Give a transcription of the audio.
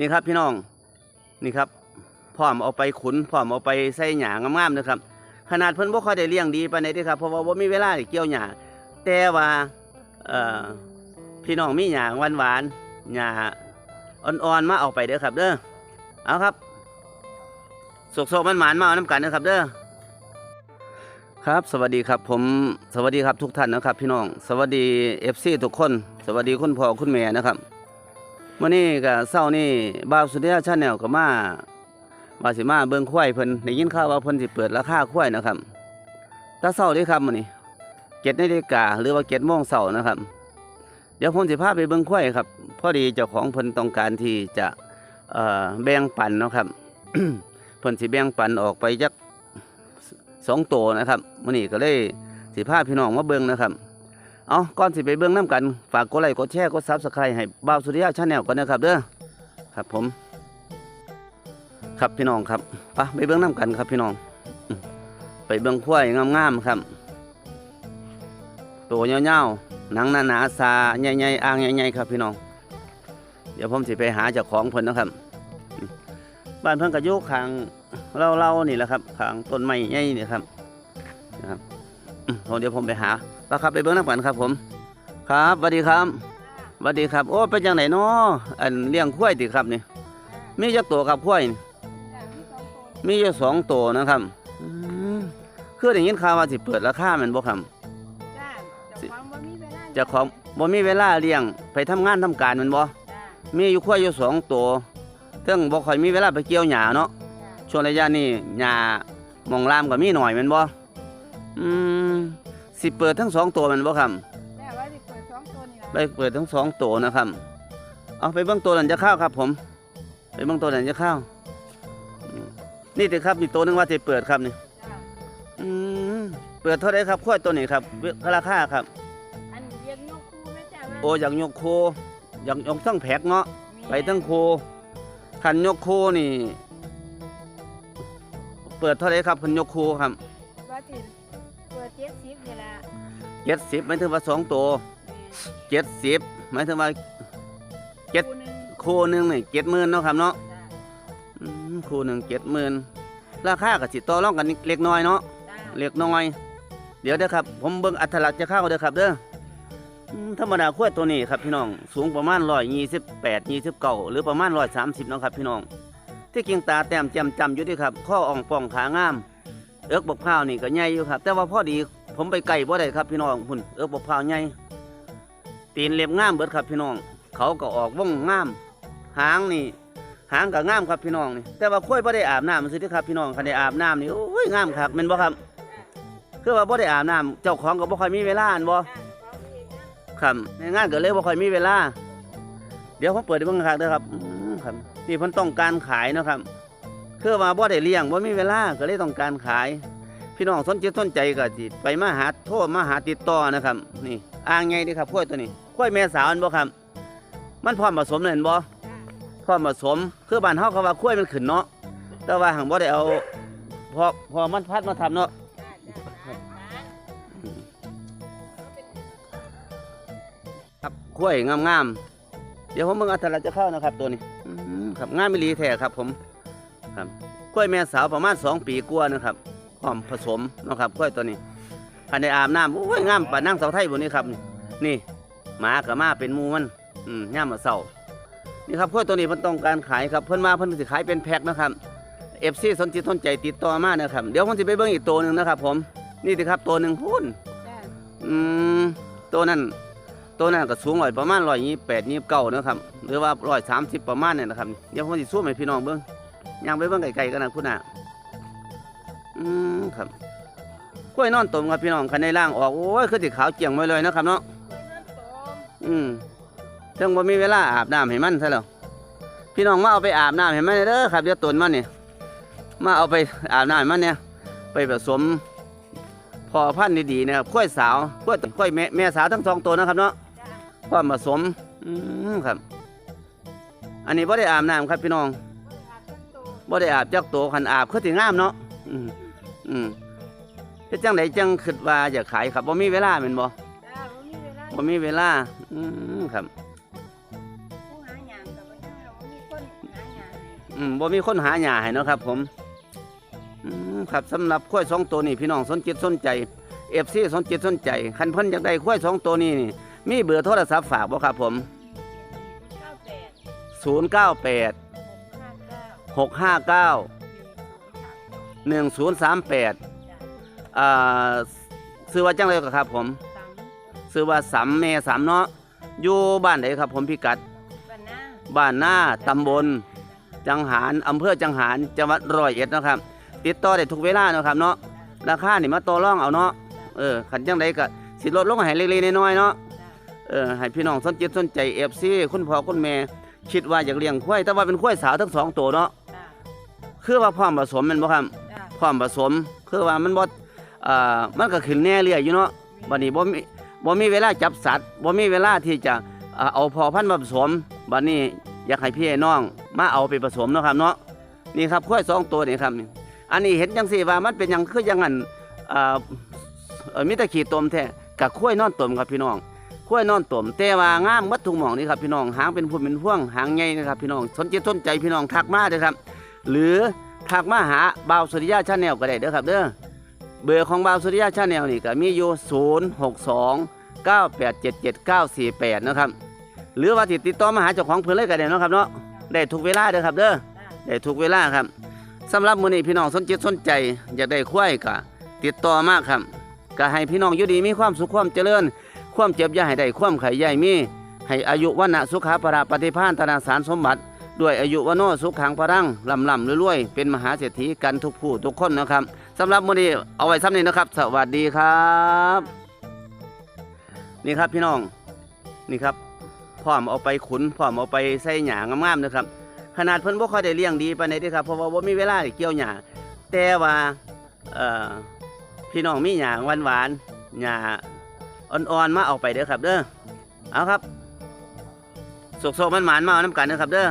นี่ครับพี่น้องนี่ครับพร้อมเอาไปขุนพร้อมเอาไปใส่หยางงามๆนะครับ ขนาดเพิ่นบ่ค่อยได้เลี้ยงดีปานใดเด้ครับเพราะว่าบ่มีเวลาได้เกี่ยวหญ้าแต่ว่าเอ่อพี่น้องมีหญ้าหวานๆหญ้าอ่อนๆมาเอาไปเด้อครับ เด้อเอาครับสกๆมันหมานมาเอาน้ำกันเด้อครับเด้อครับ สวัสดีครับผมสวัสดีครับทุกท่านนะครับ พี่น้อง สวัสดี FC ทุกคน สวัสดีคุณพ่อคุณแม่นะครับ วันนี้ก็เศร้านี่บาวสุดยอดชาแนลก็มาว่าสิมาเบิ่งควายเพิ่นได้ยินข่าวว่าเพิ่นสิเปิดราคาควายนะครับแตาเศร้าเด้ครับมื้อนี้เจ็ดนาฬิกาหรือว่าเจ็ดโมงเช้านะครับ เดี๋ยวผมสิพาไปเบิ่งควายครับพอดีเจ้าของเพิ่นต้องการที่จะเอ่อแบ่งปันนะครับ เพิ่นสิแบ่งปันออกไปจักสองตัวนะครับมื้อนี้ก็เลยสิพาพี่น้องมาเบิ่งนะครับ เอาก่อนสิไปเบิ่งน้กัน ฝากกดไลค์กดแชร์กดซับสไครต์ให้บ่าวสุริยะชาแนลก่อนนะครับเด้อครับผม ครับพี่น้องครับไปไปเบิ่งน้กันครับพี่น้อง ไปเบิ่งควายงามๆครับตัวยาๆหนังหนาๆซาใหญ่ๆอ่างใหญ่ๆครับพี่น้อง เดี๋ยวผมสิไปหาเจ้าของเพิ่นนะครับ บ้านเพิ่นก็อยู่ข้างเล่าๆนี่แหละครับขางต้นไม้ใหญ่นี่ครับนะครับ อืมเดี๋ยวผมไปหาปครับไปเบิ้งน้ำกันครับ ผม ครับสวัสดีครับสวัสดีครับ โอ้เป็นจังไหนเนาะอันเลี้ยงควายติครับนี่มีจักตัวครับควายนี่มีอยู่สองตัวนะครับอืมคือได้ยินข่าวว่าสิเปิดราคาแมันบ่ครับจ้าเจ้าของบ่มีเวลาเจ้าของบ่มีเวลาเลี้ยงไปทำงานทำการแมันบ่จ้ามีอยู่ควายอยู่สองตัวซึ่งบ่ค่อยมีเวลาไปเกี่ยวหญ้าเนาะจ้าช่วงระยะนี้หญ้ามองลามก็มีหน่อยแมันบ่อืม สิเปิดทั้งสองตัวแมันบ่ครับแต่ว่าสิเปิดสองตัวนี่ไปล่ะเปิดทั้งสองตัวนะครับ เอาไปเบื้องตัวนั้นจะเข้าครับผม ไปเบื้องตัวนั้นจะเข้าอืมนี่ติครับมีตัวหนึงว่าจะเปิดครับนี่จ้าอืมเปิดเท่าไรครับข้อยตัวนี้ครับเวราคาครับ อันเรียนนกครูแม่จ้าว่าโออยากยกโคอยากยกทั้งแผกเนาะมีไปทั้งโคขันยกโคนี่ เปิดเท่าไรครับขันยกโคครับว่าสิเปิดเจ็ดสิบนี่ล่ะเจ็ดสิบหมายถึงว่าสองตัวเจ็ดสิบหมายถึงว่า เจ็ด คู่หนึ่งโคหนึ่งนี่เจ็ดหมื่นเนาะครับเนาะจ้าอืมคู่หนึ่งเจ็ดหมื่นราคากับสิต่อรองกันเล็กน้อยเนาะ จ้าเล็กน้อย เดี๋ยวเด้อครับ ผมเบิ่งอัตลักษณ์จะเข้าเด้อครับเด้ออืมธรรมดาขั้วยตัวนี้ครับพี่น้อง สูงประมาณร้อยยี่สิบแปดยี่สิบเก้าหรือประมาณร้อยสามสิบนาะครับพี่น้อง ที่กิ่งตาแต้มจำจำอยู่เด้วยครับ ข้ออ่องป่องขางาม เอิกบกพร้าวนี่ก็ใหญ่อยู่ครับ แต่ว่าพอดีผมไปไกลบ่ได้ครับพี่น้องพุ่นเอิกบกพร้าวใหญ่ตีนเล็บงามเบิดครับพี่น้อง เขาก็ออกว่องงาม หางนี่ หางก็งามครับพี่น้องนี่แต่ว่าค่อยบ่ได้อาบน้ำมันสิเด้อครับพี่น้องคันได้อาบน้ำนี่โอ้ยงามครับแม่นบ่ครับคือว่าบ่ได้อาบน้ำเจ้าของก็บ่ค่อยมีเวลาอันบ่ครับในงานก็เลยบ่ค่อยมีเวลา เดี๋ยวผมเปิดให้เบิ่งครับเด้อครับอืมครับนี่เพิ่นต้องการขายเนาะครับ คือว่าบ่ได้เลี้ยงบ่มีเวลาก็เลยต้องการขาย พี่น้องสนใจสนใจก็สิไปมาหาโทรมาหาติดต่อนะครับ นี่อ่างใหญ่เด้อครับกล้วยตัวนี้กล้วยแม่สาวอันบ่ครับ มันพร้อมผสมเลยเห็นบ่จ้าพร้อมผสมคือบ้านเฮาเขาว่ากล้วยมันขึ้นเนาะแต่ว่าหังบ่ได้เอาพอพอมันพัดมาทำเนาะจ้าจ้าบ้านครับกล้วยงามๆเดี๋ยวผมเบิ่งอัตลักษณ์จะเข้านะครับตัวนี้อืมครับงามมิลีแท้ครับผม ครับกล้วยแม่สาวประมาณสองปีกว่านะครับพร้อมผสมเนาะครับกล้วยตัวนี้ภายในอาบน้ำโอ้ยงามปานนั่งเสาไทยบนนี้ครับ นี่หมากับมาเป็นหมูมันอืมย่ามมาเสานี่ครับกล้วยตัวนี้เพิ่นต้องการขายครับเพิ่นมาเพิ่นสิขายเป็นแพ็คนะครับเอฟซีสนใจสนใจติดต่อมานะครับ เดี๋ยวผมจะไปเบิ่งอีกตัวหนึ่งนะครับ ผมนี่สิครับตัวหนึ่งพูนจ้าอืมตัวนั้นตัวนั้นก็สูงร้อยประมาณร้อยยี่แปดยี่เก้านะครับ หรือว่าร้อยสามสิบประมาณเนี่ยนะครับเดี๋ยวผมจะสู้ให้พี่น้องเบิ้ง ย่างไปเบิ้งไกลๆกันนะคุณน่ะอืมครับกล้วยนอนตมครับพี่น้องคันในล่างออกโอ้ยคือติขาวเจียงไว้เลยนะครับเนาะเปิดเงินโตมอืมเพิ่งว่ามีเวลาอาบน้ำให้มันซะแล้วพี่น้องมาเอาไปอาบน้ำให้มันเด้อครับเดี๋ยวตุนมันเนี่ยมาเอาไปอาบน้ำให้มันเนี่ย ไปผสมพอพันธุ์ดีๆนะครับกล้วยสาวกล้วยกล้วยแม่แม่สาวทั้งสองตัวนะครับเนาะจ้าความผสมอืมครับ อันนี้บ่ได้อาบน้ำครับพี่น้อง บ่ได้อาบจักตัวขันอาบคือสิงามเนาะอืมอืมเฮ็ดจังไดจังคิดว่าอยากขายครับบ่มีเวลาแม่นบ่จ้าบ่มีเวลาบ่มีเวลา อืมครับ ผู้หาหยังกับบ่ยังเราบ่มีคนหาอืมบ่มีคนหาหญ้าให้เนาะครับ ผมอืมครับสำหรับควายสองตัวนี้พี่น้องสนจิตสนใจเอฟซีสนจิตสนใจคันเพิ่นอยากได้ควายสองตัวนี้นี่มีเบอร์โทรศัพท์ฝากบ่ครับผม เก้าแปด098 หกห้าเก้า659หนึ่งศูนย์สามแปด1038อ่าซื้อว่าจังไดก็ครับผมสามซื้อว่าสำแม่สำเนาะอยู่บ้านไหนครับผมพิกัดบ้านหน้าบ้านหน้าตำบล จังหารอำเภอจังหารจังหวัดร้อยเอ็ดเนาะครับ ติดต่อได้ทุกเวลาเนาะครับเนาะราคานี่มาต่อรองเอาเนาะเออขันจังไดก็สิลดลงให้เล็กๆน้อยๆเนาะเออให้พี่น้องสนจิตสนใจเอฟซีคุณพ่อคุณแม่คิดว่าอยากเลี้ยงควายแต่ว่าเป็นควายสาวทั้งสองตัวเนาะจ้า คือว่าพร้อมผสมแมันบ่ครับจ้าพร้อมผสม คือว่ามันบ่อ่ามันก็ขึ้นแน่เรื่อยอยู่เนาะบัดนี้บ่มีบ่มีเวลาจับสัตว์บ่มีเวลาที่จะอ่าเอาพอพันธุ์มาผสมบัดนี้อยากให้พี่ให้น้องมาเอาไปผสมเนาะครับเนาะนี่ครับควายสองตัวนี่ครับนี่อันนี้เห็นจังซี่ว่ามันเป็นหยังคือหยังอันอ่าเอ่อมีแต่ขี้ตมแท้กับควายนอนตมครับพี่น้องควายนอนตมแต่ว่างามหมัดทุกหม่องนี่ครับพี่น้องหางเป็นพุ่มเป็นพวงหางใหญ่นะครับพี่น้องสนใจสนใจพี่น้องทักมาเด้อครับ หรือทักมาหาบ่าวสุริยะชาแนลก็ได้เด้อครับเด้อเบอร์ของบ่าวสุริยะชาแนลนี่ก็มีอยู่0 6 2 9 8 7 7 9 4 8นะครับหรือว่าติดติดต่อมาหาเจ้าของเพิ่นเลยก็ได้เนาะครับเนาะได้ทุกเวลาเด้อครับเด้อได้ทุกเวลาครับสำหรับมื้อนี้พี่น้องสนจิตสนใจอยากได้ควายก็ติดต่อมาครับก็ให้พี่น้องอยู่ดีมีความสุขความเจริญ ความเจ็บอย่าให้ได้ความไข่ใหญ่มีให้อายุวันนะสุขาปราปฏิภาณธนาสารสมบัติ ด้วยอายุวโนสุขขังพรังลำลำรวยๆเป็นมหาเศรษฐีกันทุกผู้ทุกคนนะครับสำหรับมื้อนี้เอาไว้ซ้ำนี้นะครับ สวัสดีครับ นี่ครับพี่น้องนี่ครับพร้อมเอาไปขุนพร้อมเอาไปใส่หญ้างงามๆนะครับ ขนาดเพิ่นบ่ค่อยได้เลี้ยงดีปานใดเด้อครับเพราะว่าบ่มีเวลาได้เกี่ยวหญ้าแต่ว่าเอ่อพี่น้องมีหญ้าหวานๆหญ้าอ่อนๆมาเอาไปเด้อครับเด้อเอาครับสุกๆมันหมานมาเอาน้ำกันเด้อครับเด้อ